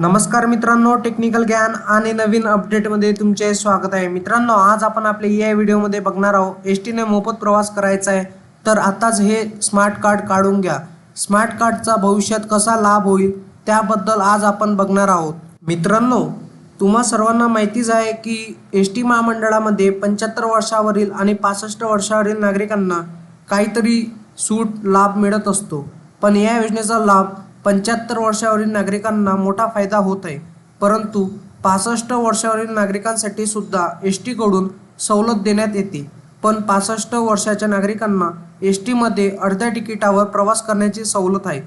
नमस्कार मित्रांनो टेक्निकल ज्ञान आणि नवीन अपडेटमध्ये तुमचे स्वागत आहे. मित्रांनो आज आपण आपल्या या व्हिडिओमध्ये बघणार आहोत एस टीने मोफत प्रवास करायचा आहे तर आताच हे स्मार्ट कार्ड काढून घ्या. स्मार्ट कार्डचा भविष्यात कसा लाभ होईल त्याबद्दल आज आपण बघणार आहोत. मित्रांनो तुम्हा सर्वांना माहितीच आहे की एस टी महामंडळामध्ये पंच्याहत्तर वर्षावरील आणि पासष्ट वर्षावरील नागरिकांना काहीतरी सूट लाभ मिळत असतो. पण या योजनेचा लाभ पंच्याहत्तर वर्षावरील नागरिकांना मोठा फायदा होत आहे परंतु पासष्ट वर्षावरील नागरिकांसाठी सुद्धा एस टीकडून सवलत देण्यात येते. पण पासष्ट वर्षाच्या नागरिकांना एस टीमध्ये अर्ध्या तिकिटावर प्रवास करण्याची सवलत आहे.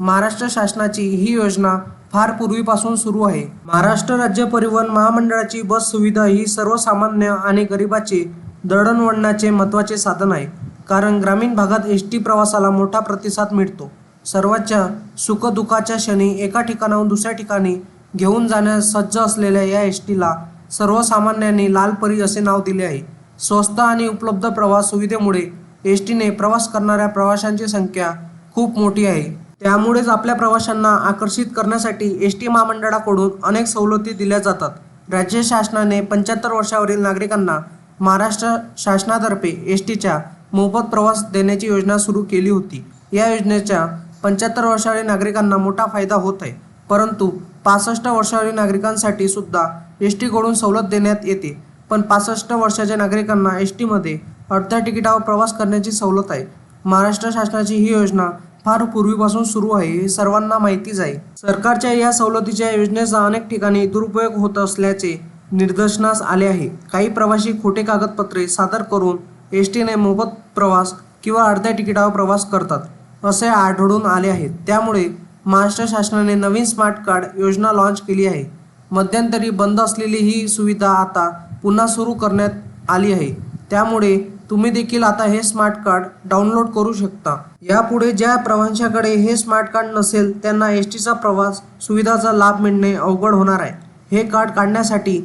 महाराष्ट्र शासनाची ही योजना फार पूर्वीपासून सुरू आहे. महाराष्ट्र राज्य परिवहन महामंडळाची बस सुविधा ही सर्वसामान्य आणि गरिबाचे दळणवळणाचे महत्त्वाचे साधन आहे. कारण ग्रामीण भागात एस टी प्रवासाला मोठा प्रतिसाद मिळतो. सर्वांच्या सुखदुःखाच्या क्षणी एका ठिकाणाहून दुसऱ्या ठिकाणी घेऊन जाण्यास सज्ज असलेल्या या एस टीला सर्वसामान्यांनी लालपरी असे नाव दिले आहे. स्वस्त आणि उपलब्ध प्रवास सुविधेमुळे एस टीने प्रवास करणाऱ्या प्रवाशांची संख्या खूप मोठी आहे. त्यामुळेच आपल्या प्रवाशांना आकर्षित करण्यासाठी एस टी महामंडळाकडून अनेक सवलती दिल्या जातात. राज्य शासनाने पंच्याहत्तर वर्षावरील नागरिकांना महाराष्ट्र शासनातर्फे एस टीच्या मोफत प्रवास देण्याची योजना सुरू केली होती. या योजनेच्या पंच्याहत्तर वर्षावरील नागरिकांना मोठा फायदा होत आहे. परंतु पासष्ट वर्षावरील नागरिकांसाठी सुद्धा एस टीकडून सवलत देण्यात येते. पण पासष्ट वर्षाच्या नागरिकांना एस टीमध्ये अर्ध्या तिकिटावर प्रवास करण्याची सवलत आहे. महाराष्ट्र शासनाची ही योजना फार पूर्वीपासून सुरू आहे हे सर्वांना माहितीच आहे. सरकारच्या या सवलतीच्या योजनेचा अनेक ठिकाणी दुरुपयोग होत असल्याचे निदर्शनास आले आहे. काही प्रवासी खोटे कागदपत्रे सादर करून एस टीने मोफत प्रवास किंवा अर्ध्या तिकिटावर प्रवास करतात. असे आढळून आले आहेत. त्यामुळे महाराष्ट्र शासनाने नवीन स्मार्ट कार्ड योजना लॉन्च केली आहे. मध्यंतरी बंद असलेली ही सुविधा आता पुन्हा सुरू करण्यात आली आहे. त्यामुळे तुम्ही देखील आता हे स्मार्ट कार्ड डाउनलोड करू शकता. यापुढे ज्या प्रवाशांकडे हे स्मार्ट कार्ड नसेल त्यांना एस टीचा प्रवास सुविधाचा लाभ मिळणे अवघड होणार आहे. हे कार्ड काढण्यासाठी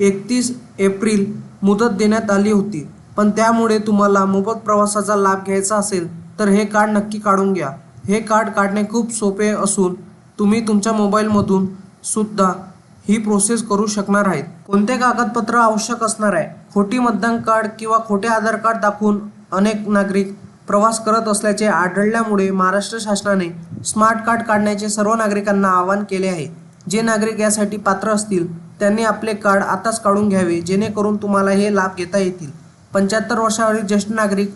एकतीस एप्रिल मुदत देण्यात आली होती. पण त्यामुळे तुम्हाला मोफत प्रवासाचा लाभ घ्यायचा असेल तर हे कार्ड नक्की काढून घ्या. हे कार्ड काढणे खूप सोपे असून तुम्ही तुमच्या मोबाईलमधून सुद्धा ही प्रोसेस करू शकणार आहेत. कोणते कागदपत्र आवश्यक असणार आहे? खोटी मतदान कार्ड किंवा खोटे आधार कार्ड दाखवून अनेक नागरिक प्रवास करत असल्याचे आढळल्यामुळे महाराष्ट्र शासनाने स्मार्ट कार्ड काढण्याचे सर्व नागरिकांना आवाहन केले आहे. जे नागरिक यासाठी पात्र असतील त्यांनी आपले कार्ड आताच काढून घ्यावे जेणेकरून तुम्हाला हे लाभ घेता येतील. पंच्याहत्तर वर्षावरील ज्येष्ठ नागरिक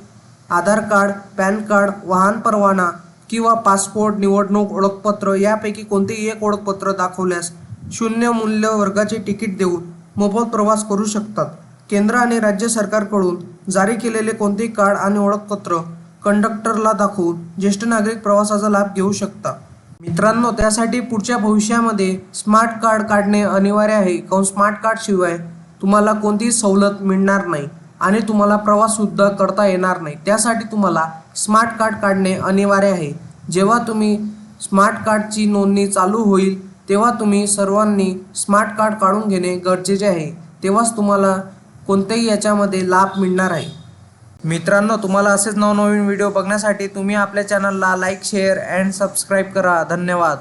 आधार कार्ड पॅन कार्ड वाहन परवाना किंवा पासपोर्ट निवडणूक ओळखपत्र यापैकी कोणतेही एक ओळखपत्र दाखवल्यास शून्य मूल्य वर्गाचे तिकीट देऊन मोफत प्रवास करू शकतात. केंद्र आणि राज्य सरकारकडून जारी केलेले कोणतेही कार्ड आणि ओळखपत्र कंडक्टरला दाखवून ज्येष्ठ नागरिक प्रवासाचा लाभ घेऊ शकता मित्रांनो त्यासाठी पुढच्या भविष्यामध्ये स्मार्ट कार्ड काढणे अनिवार्य आहे. कारण स्मार्ट कार्डशिवाय तुम्हाला कोणतीही सवलत मिळणार नाही. आणि तुम्हाला प्रवाससुद्धा करता येणार नाही. त्यासाठी तुम्हाला स्मार्ट कार्ड काढणे अनिवार्य आहे. जेव्हा तुम्ही स्मार्ट कार्डची नोंदणी चालू होईल तेव्हा तुम्ही सर्वांनी स्मार्ट कार्ड काढून घेणे गरजेचे आहे. तेव्हाच तुम्हाला कोणत्याही याच्यामध्ये लाभ मिळणार आहे. मित्रांनो तुम्हाला असेच नवनवीन व्हिडिओ बघण्यासाठी तुम्ही आपल्या चॅनलला लाईक शेअर अँड सबस्क्राईब करा. धन्यवाद.